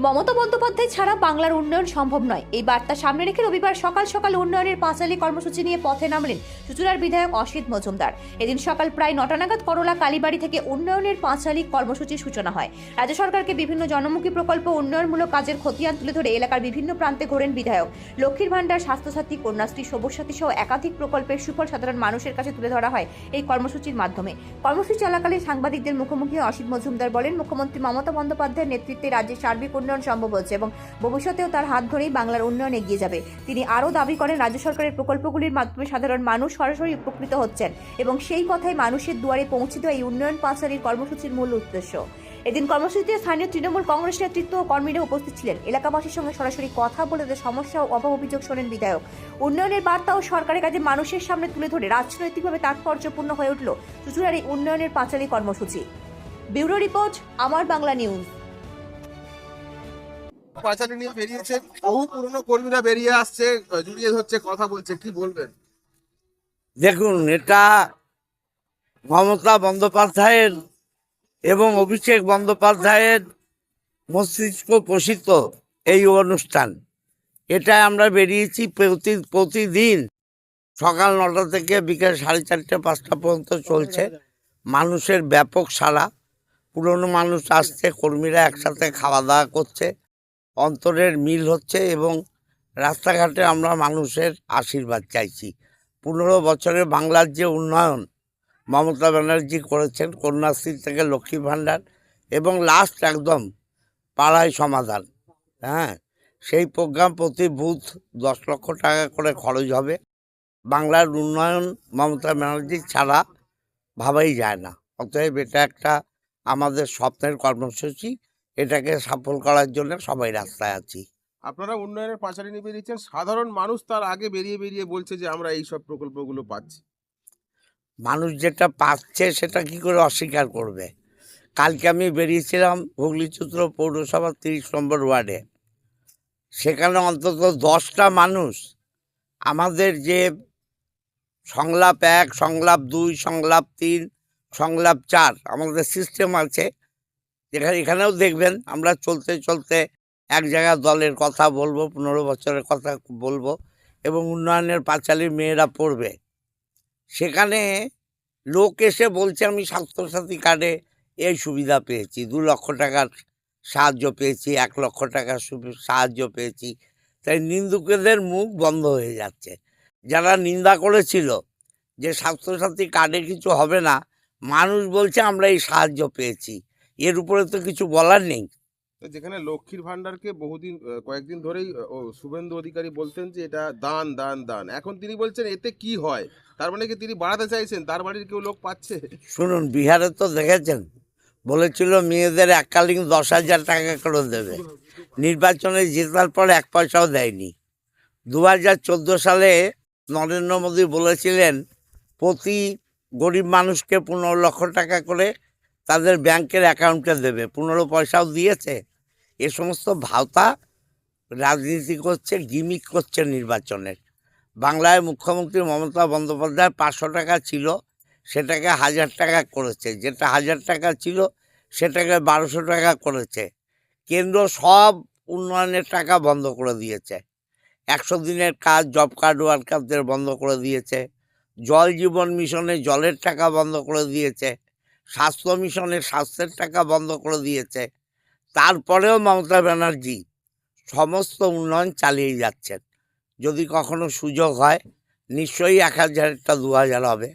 মমতা বন্দ্যোপাধ্যায় ছাড়া বাংলার উন্নয়ন সম্ভব নয়। এই বার্তা সামনে রেখে রবিবার সকাল সকাল উন্নয়নের পাঁচালী কর্মসূচি নিয়ে পথে নামলেন চুচুড়ার বিধায়ক অসিত মজুমদার। এদিন সকাল প্রায় নটা নাগাদ করলা কালীবাড়ি থেকে উন্নয়নের পাঁচালী কর্মসূচির সূচনা হয়। রাজ্য সরকারকে বিভিন্ন জনমুখী প্রকল্প, উন্নয়নমূলক কাজের খতিয়ান তুলে ধরে এলাকার বিভিন্ন প্রান্তে ঘোরেন বিধায়ক। লক্ষ্মীর ভাণ্ডার, স্বাস্থ্যসাথী, কন্যাশ্রী সবুজ সাথী সহ একাধিক প্রকল্পের সুফল সাধারণ মানুষের কাছে তুলে ধরা হয় এই কর্মসূচির মাধ্যমে। কর্মসূচি চলাকালে সাংবাদিকদের মুখোমুখি অসিত মজুমদার বলেন, মুখ্যমন্ত্রী মমতা বন্দ্যোপাধ্যায়ের নেতৃত্বে রাজ্যের সার্বিক উন্নয়ন সম্ভব হচ্ছে এবং ভবিষ্যতেও তার হাত ধরেই বাংলার উন্নয়ন এগিয়ে যাবে। তিনি আরও দাবি করেন, রাজ্য সরকারের প্রকল্পগুলির মাধ্যমে সাধারণ মানুষ সরাসরি উপকৃত হচ্ছেন এবং সেই কথাই মানুষের দুয়ারে পৌঁছে দেওয়া এই উন্নয়ন পাঁচালীর কর্মসূচির মূল উদ্দেশ্য। এদিন কর্মসূচিতে স্থানীয় তৃণমূল কংগ্রেস নেতৃত্ব ও কর্মীরা উপস্থিত ছিলেন। এলাকাবাসীর সঙ্গে সরাসরি কথা বলে তাদের সমস্যা ও অভাব অভিযোগ শোনেন বিধায়ক। উন্নয়নের বার্তা ও সরকারের কাজে মানুষের সামনে তুলে ধরে রাজনৈতিকভাবে তাৎপর্যপূর্ণ হয়ে উঠল চুচুড়ার এই উন্নয়নের পাঁচালী কর্মসূচি। ব্যুরো রিপোর্ট, আমার বাংলা নিউজ। পাঁচালী নিয়ে বেরিয়েছে। বহু পুরনো কর্মীরা বেরিয়ে আসছে, জড়িয়ে ধরছে, কথা বলছে, কি বলবেন? দেখুন, এটা মমতা বন্দ্যোপাধ্যায়ের এবং অভিষেক বন্দ্যোপাধ্যায়ের মস্তিষ্ক পোষিত এই অনুষ্ঠান। এটা আমরা বেরিয়েছি প্রতি, প্রতিদিন সকাল নটা থেকে বিকেল সাড়ে চারটে, পাঁচটা পর্যন্ত চলছে। মানুষের ব্যাপক সাড়া। পুরনো মানুষ আসছে, কর্মীরা একসাথে খাওয়া দাওয়া করছে। অন্তরের মিল হচ্ছে এবং রাস্তাঘাটে আমরা মানুষের আশীর্বাদ চাইছি। পনেরো বছরে বাংলার যে উন্নয়ন মমতা ব্যানার্জি করেছেন, কন্যাশ্রী থেকে লক্ষ্মী ভাণ্ডার এবং লাস্ট একদম পাড়ায় সমাধান হ্যাঁ? সেই প্রোগ্রাম প্রতি বুথ দশ লক্ষ টাকা করে খরচ হবে। বাংলার উন্নয়ন মমতা ব্যানার্জি ছাড়া ভাবাই যায় না। অতএব এটা একটা আমাদের স্বপ্নের কর্মসূচি। এটাকে সফল করার জন্য সবাই রাস্তায় আছি। আপনারা উন্নয়নের পাঁচালী নিয়ে বেরিয়েছেন সাধারণ মানুষ তার আগে বেরিয়ে বেরিয়ে বলছে যে আমরা এই সব প্রকল্পগুলো পাচ্ছি। মানুষ যেটা পাচ্ছে সেটা কি করে অস্বীকার করবে? কালকে আমি বেরিয়েছিলাম হুগলিচুত্র পৌরসভার তিরিশ নম্বর ওয়ার্ডে। সেখানে অন্তত দশটা মানুষ আমাদের যে সংলাপ এক সংলাপ দুই সংলাপ তিন সংলাপ চার আমাদের সিস্টেম আছে যেখানে এখানেও দেখবেন আমরা চলতে চলতে এক জায়গায় দলের কথা বলব, পনেরো বছরের কথা বলব এবং উন্নয়নের পাঁচালী মেয়েরা পড়বে। সেখানে লোক এসে বলছে, আমি স্বাস্থ্যসাথী কার্ডে এই সুবিধা পেয়েছি, দু লক্ষ টাকার সাহায্য পেয়েছি, এক লক্ষ টাকার সাহায্য পেয়েছি। তাই নিন্দুকেদের মুখ বন্ধ হয়ে যাচ্ছে। যারা নিন্দা করেছিল যে স্বাস্থ্যসাথী কার্ডে কিছু হবে না, মানুষ বলছে, আমরা এই সাহায্য পেয়েছি। এর উপরে তো কিছু বলার নেই। যেখানে লক্ষ্মীর ভান্ডারকে বহুদিন কয়েকদিন ধরেই শুভেন্দু অধিকারী বলতেন যে এটা দান দান দান। এখন তিনি বলছেন এতে কি হয়? তার মানে কি তিনি বাড়াতে চাইছেন? তার বাড়ির কেউ লোক পাচ্ছে? শুনুন বিহারে তো দেখেছেন বলেছিল মেয়েদের এককালীন দশ হাজার টাকা করে দেবে। নির্বাচনে জেতার পর এক পয়সাও দেয়নি। দু হাজার চোদ্দ সালে নরেন্দ্র মোদী বলেছিলেন প্রতি গরিব মানুষকে পনেরো লক্ষ টাকা করে তাদের ব্যাংকের অ্যাকাউন্টে দেবে। পনেরো পয়সাও দিয়েছে। এ সমস্ত ভাওতা রাজনীতি করছে, গিমিক করছে নির্বাচনের। বাংলায় মুখ্যমন্ত্রী মমতা বন্দ্যোপাধ্যায় পাঁচশো টাকা ছিল, সেটাকে হাজার টাকা করেছে। যেটা হাজার টাকা ছিল, সেটাকে বারোশো টাকা করেছে। কেন্দ্র সব উন্নয়নের টাকা বন্ধ করে দিয়েছে। একশো দিনের কাজ, জব কার্ড ওয়ার্কারদের বন্ধ করে দিয়েছে। জল জীবন মিশনে জলের টাকা বন্ধ করে দিয়েছে। স্বাস্থ্য মিশনের স্বাস্থ্যের টাকা বন্ধ করে দিয়েছে। তারপরেও মমতা ব্যানার্জি সমস্ত উন্নয়ন চালিয়ে যাচ্ছেন। যদি কখনো সুযোগ হয়, নিশ্চয়ই এক হাজারটা দু হাজার হবে।